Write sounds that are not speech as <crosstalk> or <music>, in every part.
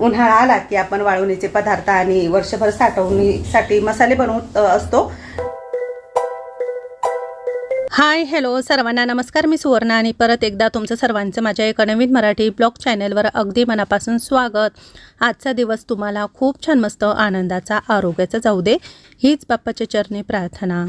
उन्हाळा आला की आपण वाळवणीचे पदार्थ आणि वर्षभर साठवणीसाठी मसाले बनवत असतो. हाय हॅलो सर्वांना नमस्कार. मी सुवर्णा आणि परत एकदा तुमचं सर्वांचं माझ्या एका नवीन मराठी ब्लॉग चॅनलवर अगदी मनापासून स्वागत. आजचा दिवस तुम्हाला खूप छान मस्त आनंदाचा आरोग्याचा जाऊ दे. हीच बाप्पाच्या चरणी प्रार्थना.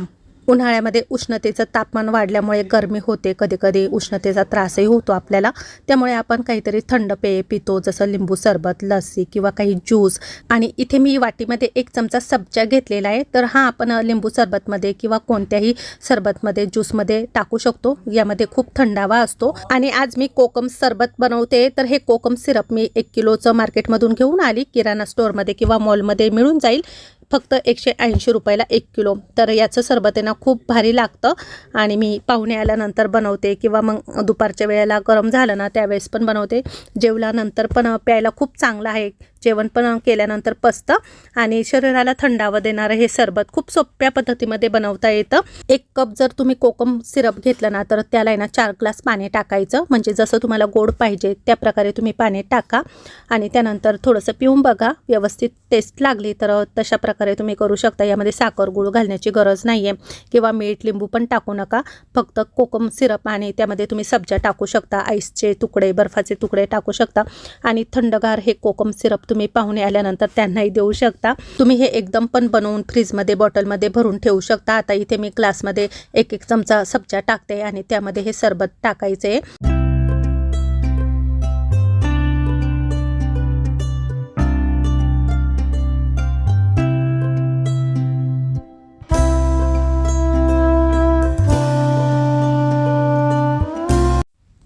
उन्हाळ्यामध्ये उष्णतेचं तापमान वाढल्यामुळे गरमी होते कधीकधी उष्णतेचा त्रासही होतो आपल्याला. त्यामुळे आपण काहीतरी थंड पेय पितो जसं लिंबू सरबत लस्सी किंवा काही ज्यूस. आणि इथे मी वाटीमध्ये एक चमचा सब्जा घेतलेला आहे तर हा आपण लिंबू सरबतमध्ये किंवा कोणत्याही सरबतमध्ये ज्यूसमध्ये टाकू शकतो. यामध्ये खूप थंडावा असतो. आणि आज मी कोकम सरबत बनवते तर हे कोकम सिरप मी एक किलोचं मार्केटमधून घेऊन आली. किराणा स्टोअरमध्ये किंवा मॉलमध्ये मिळून जाईल. फक्त एकशे ऐंशी रुपयाला एक किलो. तर याचं सरबत ना खूप भारी लागतं. आणि मी पाहुणे आल्यानंतर बनवते किंवा मग दुपारच्या वेळेला गरम झालं ना त्यावेळेस पण बनवते. जेवल्यानंतर पण प्यायला खूप चांगलं आहे. जेवण पण केल्यानंतर पचतं आणि शरीराला थंडावा देणारं हे सरबत खूप सोप्या पद्धतीमध्ये बनवता येतं. एक कप जर तुम्ही कोकम सिरप घेतलं ना तर त्याला आहे ना चार ग्लास पाणी टाकायचं. म्हणजे जसं तुम्हाला गोड पाहिजे त्या प्रकारे तुम्ही पाणी टाका. आणि त्यानंतर थोडंसं पिऊन बघा. व्यवस्थित टेस्ट लागली तर तशा प्रकारे तुम्ही करू शकता. यामध्ये साखर गुळ घालण्याची गरज नाही आहे किंवा मीठ लिंबू पण टाकू नका. फक्त कोकम सिरप आणि त्यामध्ये तुम्ही सब्जा टाकू शकता. आईसचे तुकडे बर्फाचे तुकडे टाकू शकता. आणि थंडगार हे कोकम सिरप तुम्ही पाहुणे आल्यानंतर त्यांनाही देऊ शकता. तुम्ही हे एकदम पण बनवून फ्रीजमध्ये बॉटलमध्ये भरून ठेवू शकता. आता इथे मी ग्लासमध्ये एक एक चमचा सब्जा टाकते आणि त्यामध्ये हे सरबत टाकायचे.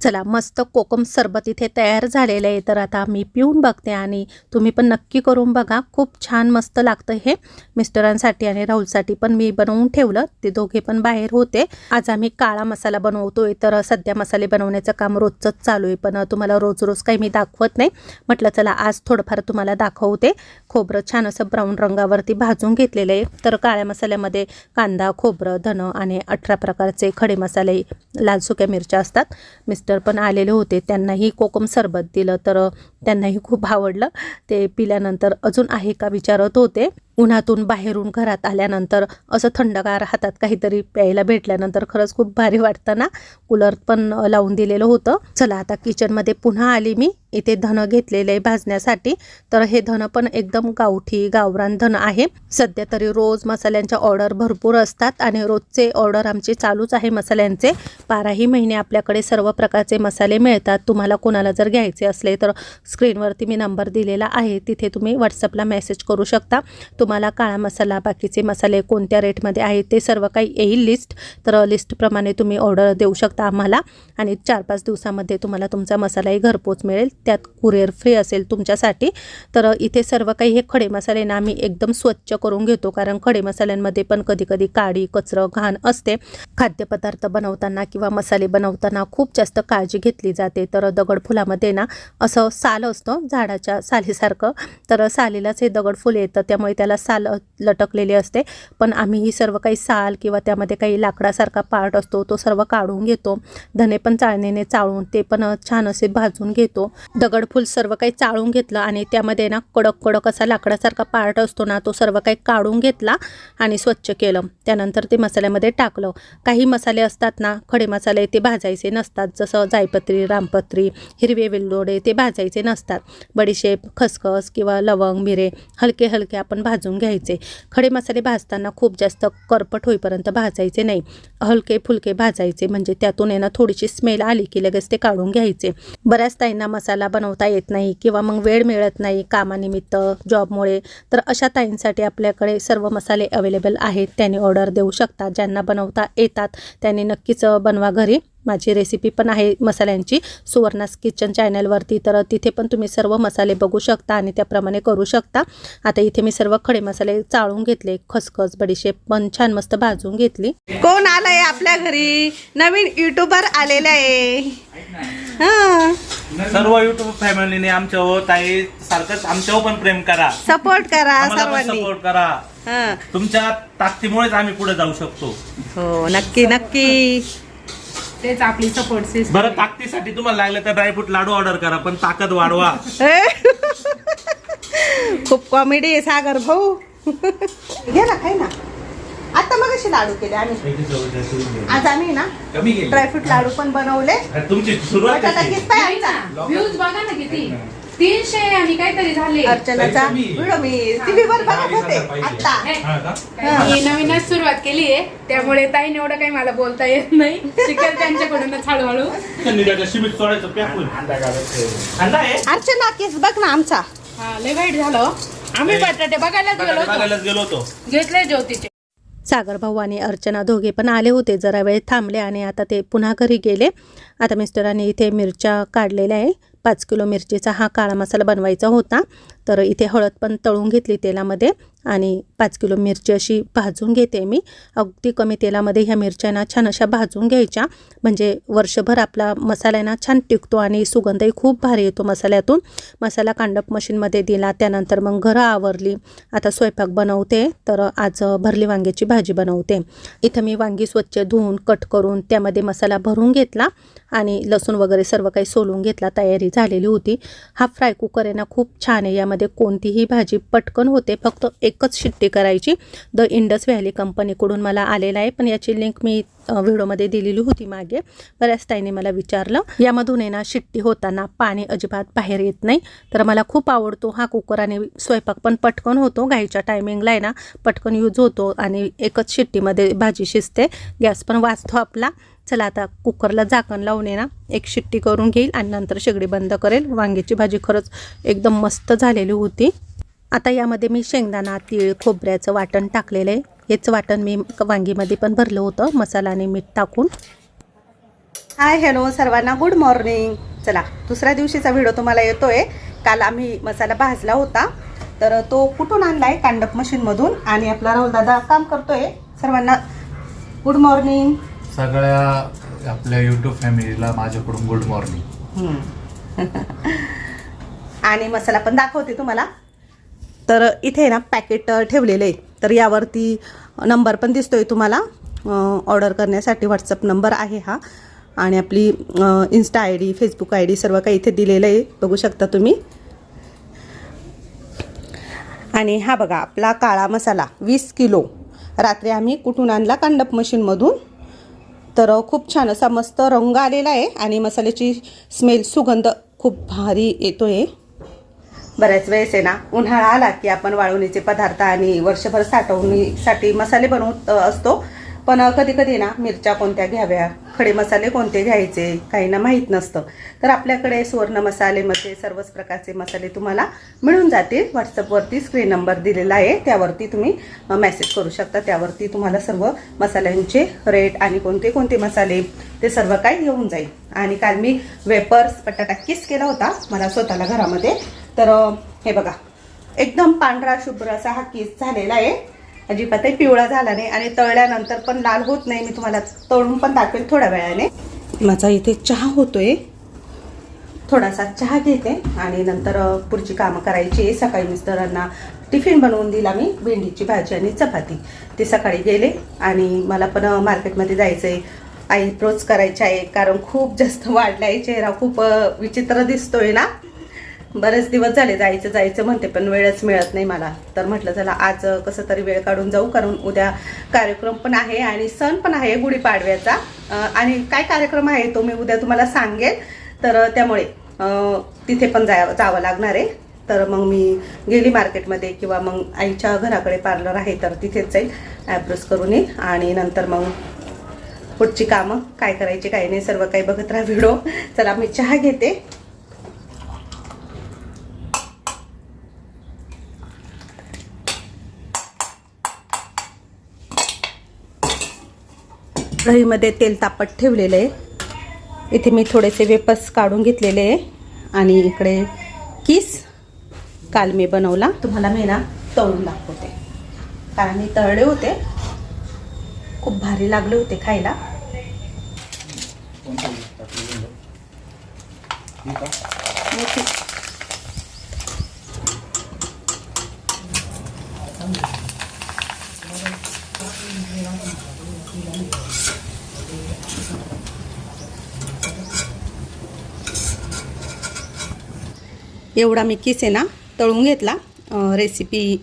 चला मस्त कोकम सरबत इथे तयार झालेलं आहे. तर आता मी पिऊन बघते आणि तुम्ही पण नक्की करून बघा. खूप छान मस्त लागतं हे. मिस्टरांसाठी आणि राहुलसाठी पण मी बनवून ठेवलं. ते दोघे पण बाहेर होते. आज आम्ही काळा मसाला बनवतोय. तर सध्या मसाले बनवण्याचं काम रोजचंच चालू आहे. पण तुम्हाला रोज रोज काही मी दाखवत नाही. म्हटलं चला आज थोडंफार तुम्हाला दाखवते. खोबरं छान असं ब्राऊन रंगावरती भाजून घेतलेलं आहे. तर काळ्या मसाल्यामध्ये कांदा खोबरं धनं आणि अठरा प्रकारचे खडे मसाले लाल सुक्या मिरच्या असतात. मिस्टर पण आलेले होते. त्यांनाही कोकम सरबत दिलं. तर त्यांनाही खूप आवडलं. ते पिल्यानंतर अजून आहे का विचारत होते. उन्हातून बाहेरून घरात आल्यानंतर असं थंडगार हातात काहीतरी प्यायला भेटल्यानंतर खरंच खूप भारी वाटतं ना कूलर पण लावून दिलेलं होतं. चला आता किचनमध्ये पुन्हा आली मी. इथे धन घेतलेले भाजण्यासाठी. तर हे धन पण एकदम गावठी गावरान धन आहे. सध्या तरी रोज मसाल्यांच्या ऑर्डर भरपूर असतात आणि रोजचे ऑर्डर आमचे चालूच आहे मसाल्यांचे. बाराही महिने आपल्याकडे सर्व प्रकारचे मसाले मिळतात. तुम्हाला कोणाला जर घ्यायचे असले तर स्क्रीनवरती मी नंबर दिलेला आहे. तिथे तुम्ही व्हॉट्सअपला मेसेज करू शकता. तुम्हाला काळा मसाला बाकीचे मसाले कोणत्या रेटमध्ये आहेत ते सर्व काही येईल लिस्ट तर लिस्टप्रमाणे तुम्ही ऑर्डर देऊ शकता आम्हाला. आणि चार पाच दिवसामध्ये तुम्हाला तुमचा मसालाही घरपोच मिळेल. त्यात कुरिअर फ्री असेल तुमच्यासाठी. तर इथे सर्व काही हे खडे मसाले ना आम्ही एकदम स्वच्छ करून घेतो. कारण खडे मसाल्यांमध्ये पण कधी कधी कचरं घाण असते. खाद्यपदार्थ बनवताना किंवा मसाले बनवताना खूप जास्त काळजी घेतली जाते. तर दगडफुलामध्ये ना असं साल असतं झाडाच्या सालीसारखं. तर सालीलाच हे दगडफूल येतं त्यामुळे त्याला साल लटकलेले लटकलेली असते. पण आम्ही ही सर्व काही साल किंवा त्यामध्ये काही लाकडासारखा पार्ट असतो तो सर्व काढून घेतो. धने पण चाळणीने चाळून ते पण छान असे भाजून घेतो. दगडफूल सर्व काही चाळून घेतलं आणि त्यामध्ये ना कडक कडक असा लाकडासारखा पार्ट असतो ना तो सर्व काही काढून घेतला आणि स्वच्छ केलं. त्यानंतर ते मसाल्यामध्ये टाकलं. काही मसाले असतात ना खडे मसाले ते भाजायचे नसतात. जसं जायपत्री रामपत्री हिरवे वेलदोडे ते भाजायचे नसतात बडीशेप खसखस किंवा लवंग मिरे हलके हलके आपण भाजून घ्यायचे. खडे मसाले भाजताना खूप जास्त करपट होईपर्यंत भाजायचे नाही. हलके फुलके भाजायचे म्हणजे त्यातून आहे थोडीशी स्मेल आली की लगेच ते काढून घ्यायचे. बऱ्याच ताईंना मसाला बनवता येत नाही किंवा मग वेळ मिळत नाही कामानिमित्त जॉबमुळे तर अशा ताईंसाठी आपल्याकडे सर्व मसाले अवेलेबल आहेत. त्यांनी ऑर्डर देऊ शकतात ज्यांना बनवता येतात त्यांनी नक्कीच बनवा घरी. माझी रेसिपी पण आहे मसाल्यांची. सुवर्णास किचन चॅनलवरती तर तिथे पण तुम्ही सर्व मसाले बघू शकता आणि त्याप्रमाणे करू शकता. आता इथे मी सर्व खडे मसाले चाळून घेतले. खसखस बडीशेप पण छान मस्त भाजून घेतली. कोण आलंय आपल्या घरी? नवीन युट्यूबर आलेले आहे. हा. सर्व युट्यूब फॅमिलीने आमच्यावर ताई सारखंच आमच्यावर पण प्रेम करा. सपोर्ट करा सर्वांनी. सपोर्ट करा. हा. तुमच्या ताकदीमुळेच आम्ही पुढे जाऊ शकतो. हो नक्की नक्की. तेच आपली सपोर्ट सिस्टम बरं ताकदीसाठी तुम्हाला लागलं तर ड्रायफ्रूट लाडू ऑर्डर करा पण ताकद वाढवा? <laughs> खूप कॉमेडी आहे सागर भाऊ. घे ना खाय ना. आता मग अशी लाडू केले आम्ही. आज आम्ही ना ड्रायफ्रूट लाडू पण बनवले. तुमची सुरुवात व्ह्यूज बघा ना किती. तीनशे आणि काहीतरी झाले. अर्चनाचा. व्हिडिओ मी टीव्हीवर बघत होते. आता हा. का? मी नवीनच सुरुवात केली आहे. त्यामुळे ताईने एवढं काही मला बोलता येत नाही. शिकेल त्यांच्याकडूनच हळूहळू. अर्चना केस बघ ना आमचा. हा लय वाईट झालं. आम्ही बटाटे बघायलाच गेलो होतो. बघायलाच गेलो होतो. घेतले ज्योतीचे. सागर भाऊ आणि अर्चना दोघे पण आले होते. जरा वेळ थांबले आणि आता ते पुन्हा घरी गेले. आता मिस्टरांनी इथे मिरच्या काढलेल्या आहे. पाच किलो मिरचीचा हा काळा मसाला बनवायचा होता. तर इथे हळद पण तळून घेतली तेलामध्ये. आणि पाच किलो मिरची अशी भाजून घेते मी. अगदी कमी तेलामध्ये ह्या मिरच्या ना छान अशा भाजून घ्यायच्या. म्हणजे वर्षभर आपला मसाला आहे ना छान टिकतो आणि सुगंधही खूप भारी येतो मसाल्यातून. मसाला कांडप मशीनमध्ये दिला त्यानंतर मग घरं आवरली. आता स्वयंपाक बनवते तर आज भरली वांग्याची भाजी बनवते. इथं मी वांगी स्वच्छ धुवून कट करून त्यामध्ये मसाला भरून घेतला आणि लसूण वगैरे सर्व काही सोलून घेतला तयारी झालेली होती. हा फ्राय कुकर आहे ना खूप छान आहे. यामध्ये कोणतीही भाजी पटकन होते फक्त एकच शिट्टी करायची. द इंडस व्हॅली कंपनीकडून मला आलेला आहे. पण याची लिंक मी व्हिडिओमध्ये दिलेली होती मागे. बऱ्याच ताईने मला विचारलं. यामधून ना शिट्टी होताना पाणी अजिबात बाहेर येत नाही. तर मला खूप आवडतो हा कुकर आणि स्वयंपाक. पण पटकन होतो. घाईच्या टायमिंगला आहे ना पटकन यूज होतो आणि एकच शिट्टीमध्ये भाजी शिजते. गॅस पण वाचतो आपला. चला आता कुकरला झाकण लावून ना एक शिट्टी करून घेईल आणि नंतर शेगडी बंद करेल. वांग्याची भाजी खरंच एकदम मस्त झालेली होती. आता यामध्ये मी शेंगदाणा तीळ खोबऱ्याचं वाटण टाकलेलं आहे. हेच वाटण मी वांगीमध्ये पण भरलं होतं. मसाला आणि मीठ टाकून. हाय हॅलो सर्वांना गुड मॉर्निंग चला दुसऱ्या दिवशीचा व्हिडिओ तुम्हाला येतोय. काल आम्ही मसाला भाजला होता. तर तो कुठून आणलाय? कांडप मशीनमधून आणि आपला राहुल दादा काम करतोय. सर्वांना गुड मॉर्निंग सगळ्या आपल्या युट्यूब फॅमिलीला माझ्याकडून गुड मॉर्निंग <laughs> आणि मसाला पण दाखवते तुम्हाला. तर इथे ना पॅकेट ठेवलेलं आहे तर यावरती नंबर पण दिसतो आहे तुम्हाला ऑर्डर करण्यासाठी व्हॉट्सअप नंबर आहे हा. आणि आपली insta I D Facebook I D सर्व काही इथे दिलेलं आहे. बघू शकता तुम्ही. आणि हा बघा आपला काळा मसाला वीस किलो. रात्री आम्ही कुठून आणला? कांडप मशीनमधून तर खूप छान असा मस्त रंग आलेला आहे. आणि मसाल्याची स्मेल सुगंध खूप भारी येतो आहे बऱ्याच वेळेस आहे ना उन्हाळा आला की आपण वाळवणीचे पदार्थ आणि वर्षभर साठवणीसाठी मसाले बनवत असतो. पण कधी कधी ना मिरच्या कोणत्या घ्याव्या खडे मसाले कोणते घ्यायचे काहींना माहीत नसतं. तर आपल्याकडे सुवर्ण मसालेमध्ये सर्वच प्रकारचे मसाले तुम्हाला मिळून जातील. व्हॉट्सअपवरती स्क्रीन नंबर दिलेला आहे. त्यावरती तुम्ही मेसेज करू शकता. त्यावरती तुम्हाला सर्व मसाल्यांचे रेट आणि कोणते कोणते मसाले ते सर्व काही येऊन जाईल. आणि काल मी वेपर्स बटाटा किस केला होता. मला स्वतःला घरामध्ये तर हे बघा. एकदम पांढरा शुभ्र असा हा केस झालेला आहे. अजिबातही पिवळा झाला नाही आणि तळल्यानंतर पण लाल होत नाही. मी तुम्हाला तळून पण दाखवेल थोड्या वेळाने. माझा इथे चहा होतोय. थोडासा चहा घेते आणि नंतर पुढची कामं करायची आहे. सकाळी मिस्टरांना टिफिन बनवून दिला मी भेंडीची भाजी आणि चपाती. ते सकाळी गेले आणि मला पण मार्केटमध्ये जायचं आहे आयब्रोज करायचे आहे कारण खूप जास्त वाढला आहे चेहरा खूप विचित्र दिसतोय ना. बरेच दिवस झाले जायचं जायचं म्हणते पण वेळच मिळत नाही मला. तर म्हटलं चला आज कसं तरी वेळ काढून जाऊ कारण उद्या कार्यक्रम पण आहे आणि सण पण आहे गुढीपाडव्याचा. आणि काय कार्यक्रम आहे तो मी उद्या तुम्हाला सांगेल तर त्यामुळे तिथे पण जा जावं लागणार आहे. तर मग मी गेली मार्केटमध्ये किंवा मग आईच्या घराकडे पार्लर आहे तर तिथेच जाईल. ॲप्रोस करून येईल. आणि नंतर मग पुढची कामं काय करायची काय नाही सर्व काही बघत राहा व्हिडिओ. चला मी चहा घेते. कढईमध्ये तेल तापत ठेवलेलं आहे. इथे मी थोडेसे वेपस काढून घेतलेले आहे. आणि इकडे किस काल मी बनवला तुम्हाला मी ना तळून दाखवते. कारण मी तळले होते. खूप भारी लागले होते खायला. मोठी. एवढा मी किसेना आहे ना तळून घेतला. रेसिपी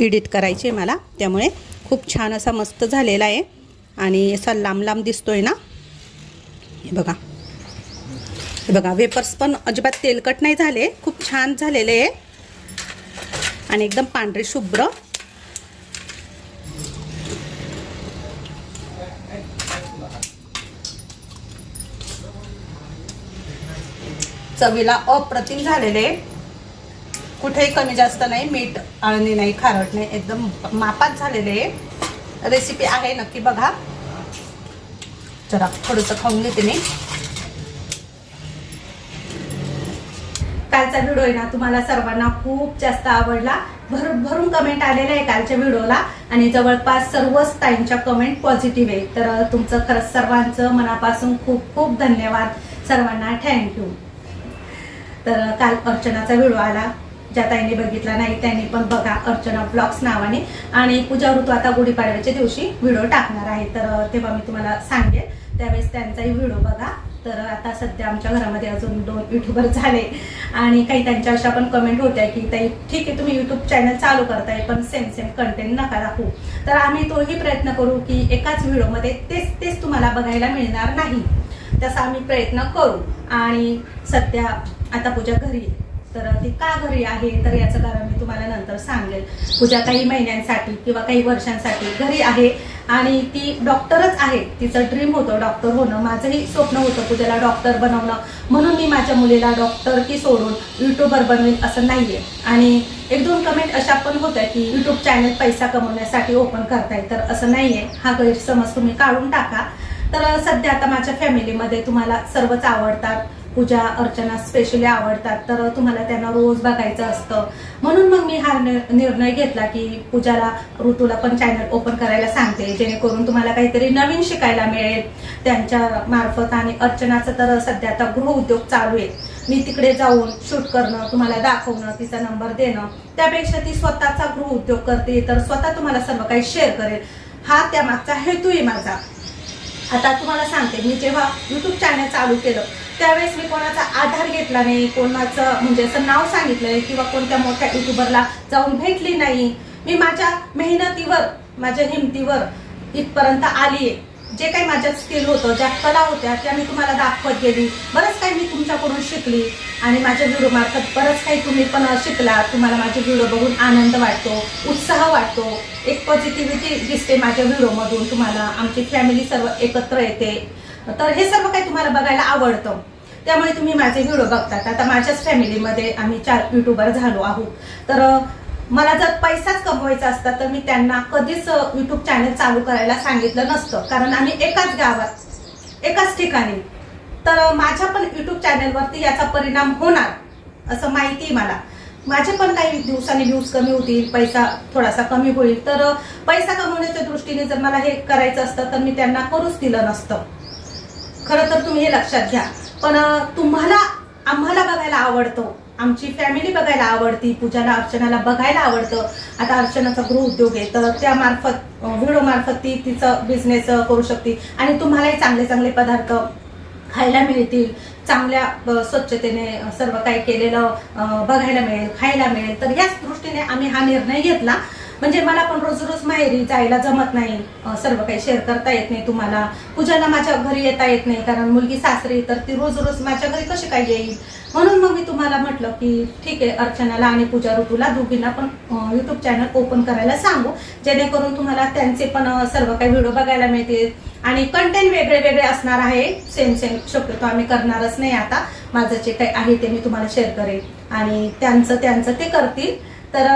एडिट करायची आहे मला. त्यामुळे खूप छान असा मस्त झालेला आहे. आणि असा लांब लांब दिसतोय ना. हे बघा. हे बघा वेपर्स पण अजिबात तेलकट नाही झाले. खूप छान झालेले आहे. आणि एकदम पांढरे शुभ्र. चवीला अप्रतिम झालेले. कुठेही कमी जास्त नाही मीठ आळणी नाही खारट नाही एकदम मापात झालेले रेसिपी आहे नक्की बघा. जरा थोडंसं खाऊन घेते मी कालचा व्हिडिओ आहे ना तुम्हाला सर्वांना खूप जास्त आवडला. भर भरून कमेंट आलेल्या आहे कालच्या व्हिडिओला आणि जवळपास सर्वच ताईंच्या कमेंट पॉझिटिव्ह आहे. तर तुमचं खरंच सर्वांचं मनापासून खूप खूप धन्यवाद. सर्वांना थँक्यू तर काल अर्चनाचा व्हिडिओ आला ज्या ताईने बघितला नाही त्यांनी पण बघा अर्चना ब्लॉग्स नावाने. आणि पूजा ऋतू आता गुढीपाडव्याच्या दिवशी व्हिडिओ टाकणार आहे. तर तेव्हा मी तुम्हाला सांगेल. त्यावेळेस त्यांचाही व्हिडिओ बघा. तर आता सध्या आमच्या घरामध्ये अजून दोन युट्यूबर झाले. आणि काही त्यांच्या अशा पण कमेंट होत्या की ताई ठीक आहे तुम्ही युट्यूब चॅनल चालू करताय पण सेम सेम कंटेंट नका दाखवू. तर आम्ही तोही प्रयत्न करू की एकाच व्हिडिओमध्ये तेच तेच तुम्हाला बघायला मिळणार नाही. तसा आम्ही प्रयत्न करू. आणि सध्या आता पूजा घरी तर ती का घरी आहे? तर याचं कारण मी तुम्हाला नंतर सांगेल. पूजा काही महिन्यांसाठी किंवा काही वर्षांसाठी घरी आहे आणि ती डॉक्टरच आहे. तिचं ड्रीम होतं डॉक्टर होणं. माझंही स्वप्न होतं पूजाला डॉक्टर बनवणं. म्हणून मी माझ्या मुलीला डॉक्टर की सोडून युट्यूबर बनवेल असं नाहीये. आणि एक दोन कमेंट अशा पण होत्या की यूट्यूब चॅनल पैसा कमवण्यासाठी ओपन करताय. तर असं नाहीये. हा गैरसमज तुम्ही काढून टाका. तर सध्या आता माझ्या फॅमिलीमध्ये तुम्हाला सर्वच आवडतात. पूजा अर्चना स्पेशली आवडतात. तर तुम्हाला त्यांना रोज बघायचं असतं. म्हणून मग मी हा निर्णय घेतला की पूजाला ऋतूला पण चॅनल ओपन करायला सांगते. जेणेकरून तुम्हाला काहीतरी नवीन शिकायला मिळेल. त्यांच्या मार्फत आणि अर्चनाचं तर सध्या आता गृहउद्योग चालू आहे. मी तिकडे जाऊन शूट करणं तुम्हाला दाखवणं तिचा नंबर देणं त्यापेक्षा ती स्वतःचा गृहउद्योग करते तर स्वतः तुम्हाला सर्व काही शेअर करेल. हा त्यामागचा हेतू आहे माझा. आता तुम्हाला सांगते मी जेव्हा यूट्यूब चॅनल चालू केलं त्यावेळेस मी कोणाचा आधार घेतला नाही कोणाचं म्हणजे असं नाव सांगितलंय किंवा कोणत्या मोठ्या युट्यूबरला जाऊन भेटली नाही मी माझ्या मेहनतीवर माझ्या हिमतीवर इथपर्यंत आली आहे जे काही माझ्यात स्किल होतं ज्या कला होत्या त्या मी तुम्हाला दाखवत गेली. बरंच काही मी तुमच्याकडून शिकली आणि माझ्या व्हिडिओमार्फत बरंच काही तुम्ही पण शिकला. तुम्हाला माझे व्हिडिओ बघून आनंद वाटतो उत्साह वाटतो. एक पॉझिटिव्हिटी दिसते माझ्या व्हिडिओमधून तुम्हाला आमची फॅमिली सर्व एकत्र येते. तर हे सर्व काही तुम्हाला बघायला आवडतं. त्यामुळे तुम्ही माझे व्हिडिओ बघतात. आता माझ्याच फॅमिलीमध्ये आम्ही चार युट्यूबर झालो आहोत. तर मला जर पैसाच कमवायचा असता तर मी त्यांना कधीच यूट्यूब चॅनल चालू करायला सांगितलं नसतं. कारण आम्ही एकाच गावात एकाच ठिकाणी. तर माझ्या पण यूट्यूब चॅनलवरती याचा परिणाम होणार असं माहिती आहे मला. माझे पण काही दिवसांनी व्ह्यूज कमी होतील पैसा थोडासा कमी होईल. तर पैसा कमवण्याच्या दृष्टीने जर मला हे करायचं असतं तर मी त्यांना करूच दिलं नसतं. खरं तर तुम्ही हे लक्षात घ्या. पण तुम्हाला आम्हाला बघायला आवडतं. आमची फॅमिली बघायला आवडती पूजाला अर्चनाला बघायला आवडतं. आता अर्चनाचा गृह उद्योग आहे तर त्यामार्फत व्हिडिओ मार्फत ती तिचं बिझनेस करू शकते. आणि तुम्हालाही चांगले चांगले पदार्थ खायला मिळतील. चांगल्या स्वच्छतेने सर्व काही केलेलं बघायला मिळेल खायला मिळेल. तर याच दृष्टीने आम्ही हा निर्णय घेतला. म्हणजे मला पण रोज रोज माहेरी जायला जमत नाही. सर्व काही शेअर करता येत नाही तुम्हाला. पूजाला माझ्या घरी येता येत नाही कारण मुलगी सासरी तर ती रोज रोज माझ्या घरी कशी काय येईल? म्हणून मग मी तुम्हाला म्हटलं की ठीक आहे अर्चनाला आणि पूजा ऋतूला दोघींना पण यूट्यूब चॅनल ओपन करायला सांगू. जेणेकरून तुम्हाला त्यांचे पण सर्व काही व्हिडिओ बघायला मिळतील. आणि कंटेंट वेगळे वेगळे असणार आहे. सेम सेम शक्यतो आम्ही करणारच नाही आता. माझं जे काही आहे ते मी तुम्हाला शेअर करेन. आणि त्यांचं त्यांचं ते करतील. तर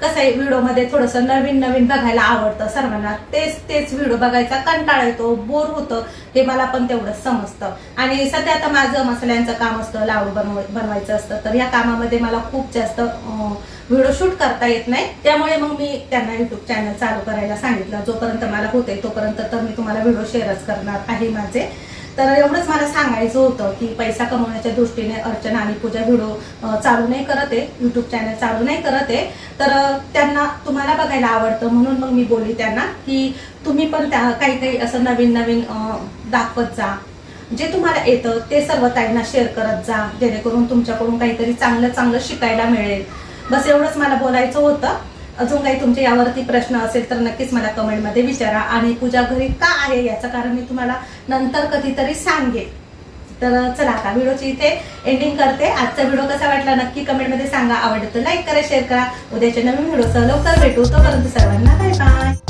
कसं आहे व्हिडिओमध्ये थोडंसं नवीन नवीन बघायला आवडतं सर्वांना. तेच तेच व्हिडिओ बघायचा कंटाळा येतो बोर होतं हे मला पण तेवढं समजतं. आणि सध्या आता माझं मसाल्यांचं काम असतं लाडू बनव बनवायचं असतं तर या कामामध्ये मला खूप जास्त व्हिडिओ शूट करता येत नाही. त्यामुळे मग मी त्यांना युट्यूब चॅनल चालू करायला सांगितलं. जोपर्यंत मला होते तोपर्यंत तर मी तुम्हाला व्हिडिओ शेअरच करणार आहे माझे. तर एवढंच मला सांगायचं होतं की पैसा कमवण्याच्या दृष्टीने अर्चना आणि पूजा व्हिडिओ चालू नाही करत आहे. युट्यूब चॅनल चालू नाही करत आहे. तर त्यांना तुम्हाला बघायला आवडतं म्हणून मग मी बोलली त्यांना की तुम्ही पण त्या काही काही असं नवीन नवीन दाखवत जा. जे तुम्हाला येतं ते सर्व ताईंना शेअर करत जा. जेणेकरून तुमच्याकडून काहीतरी चांगलं चांगलं शिकायला मिळेल. बस एवढंच मला बोलायचं होतं. अजून काही तुमचे यावरती प्रश्न असेल तर नक्कीच मला कमेंटमध्ये विचारा. आणि पूजा घरी का आहे याचं कारण मी तुम्हाला नंतर कधीतरी सांगेन. तर चला आता व्हिडिओची इथे एंडिंग करते. आजचा व्हिडिओ कसा वाटला नक्की कमेंटमध्ये सांगा. आवडतं लाईक करा शेअर करा. उद्याच्या नवीन व्हिडिओसह लवकर भेटू. तोपर्यंत सर्वांना बाय बाय